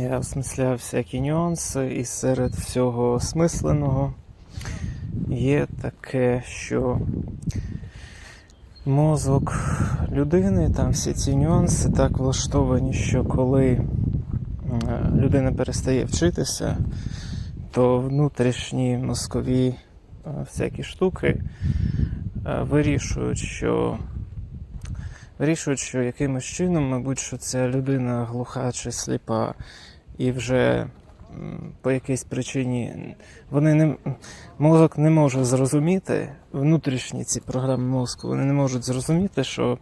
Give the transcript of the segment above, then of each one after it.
Я осмисляв всякі нюанси, і серед всього осмисленого є таке, що мозок людини, там всі ці нюанси так влаштовані, що коли е, людина перестає вчитися, то внутрішні мозкові е, всякі штуки е, вирішують, що вирішують, що якимось чином, мабуть, що ця людина глуха чи сліпа, і вже по якійсь причині вони не мозок не може зрозуміти внутрішні ці програми мозку, вони не можуть зрозуміти, що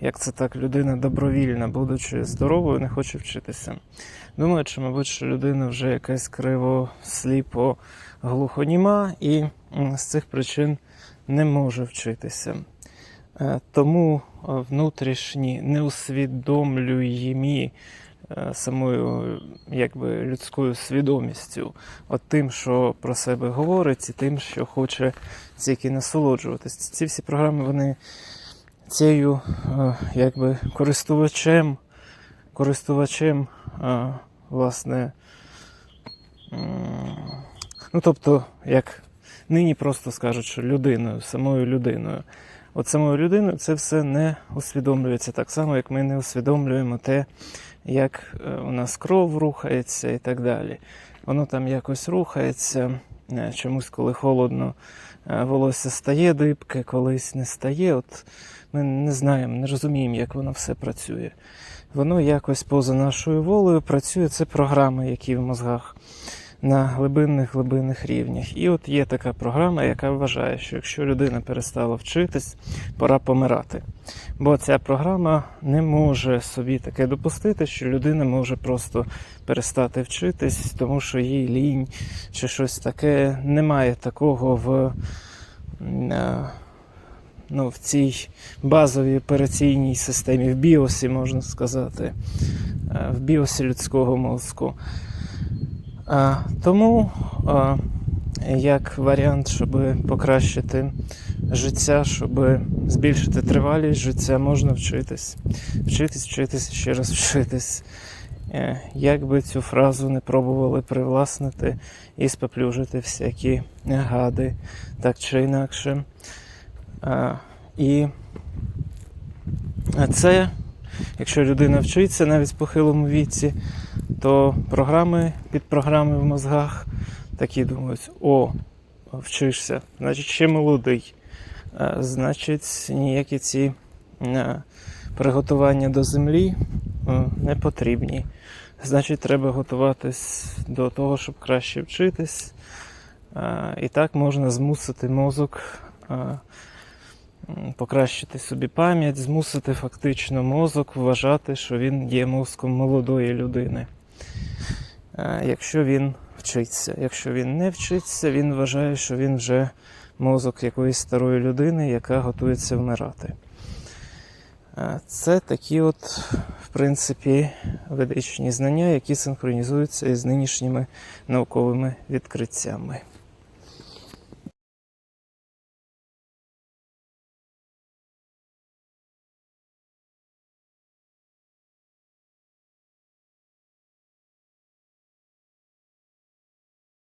як це так людина добровільна, будучи здоровою, не хоче вчитися. Думаю, що, мабуть, що людина вже якась криво, сліпо, глухоніма і з цих причин не може вчитися. Е, Тому е, внутрішні неусвідомлюємі е, самою якби, людською свідомістю, от тим, що про себе говорить, і тим, що хоче тільки насолоджуватись. Ці всі програми, вони цією якби, користувачем, користувачем, власне, ну тобто, як нині просто скажуть, що людиною, самою людиною. От самою людиною це все не усвідомлюється так само, як ми не усвідомлюємо те, як е, у нас кров рухається і так далі. Воно там якось рухається, е, чомусь, коли холодно, е, волосся стає дибке, колись не стає. От ми не знаємо, не розуміємо, як воно все працює. Воно якось поза нашою волею працює. Це програми, які в мозгах на глибинних глибинних рівнях. І от є така програма, яка вважає, що якщо людина перестала вчитись, пора помирати. Бо ця програма не може собі таке допустити, що людина може просто перестати вчитись, тому що їй лінь чи щось таке. Немає такого в. е, Ну, в цій базовій операційній системі, в біосі, можна сказати, е, в біосі людського мозку. А, тому, а, як варіант, щоб покращити життя, щоб збільшити тривалість життя, можна вчитись. Вчитись, вчитись, ще раз вчитись. Е, Як би цю фразу не пробували привласнити і споплюжити всякі гади, так чи інакше. А, І це, якщо людина вчиться навіть в похилому віці, то програми під програми в мозгах такі думають: о, вчишся, значить ще молодий. Е, Значить, ніякі ці е, приготування до землі е, не потрібні. Значить, треба готуватись до того, щоб краще вчитись. І так можна змусити мозок покращити собі пам'ять, змусити фактично мозок вважати, що він є мозком молодої людини. Е, Якщо він вчиться. Якщо він не вчиться, він вважає, що він вже мозок якоїсь старої людини, яка готується вмирати. Е, Це такі, от, в принципі, ведичні знання, які синхронізуються із нинішніми науковими відкриттями.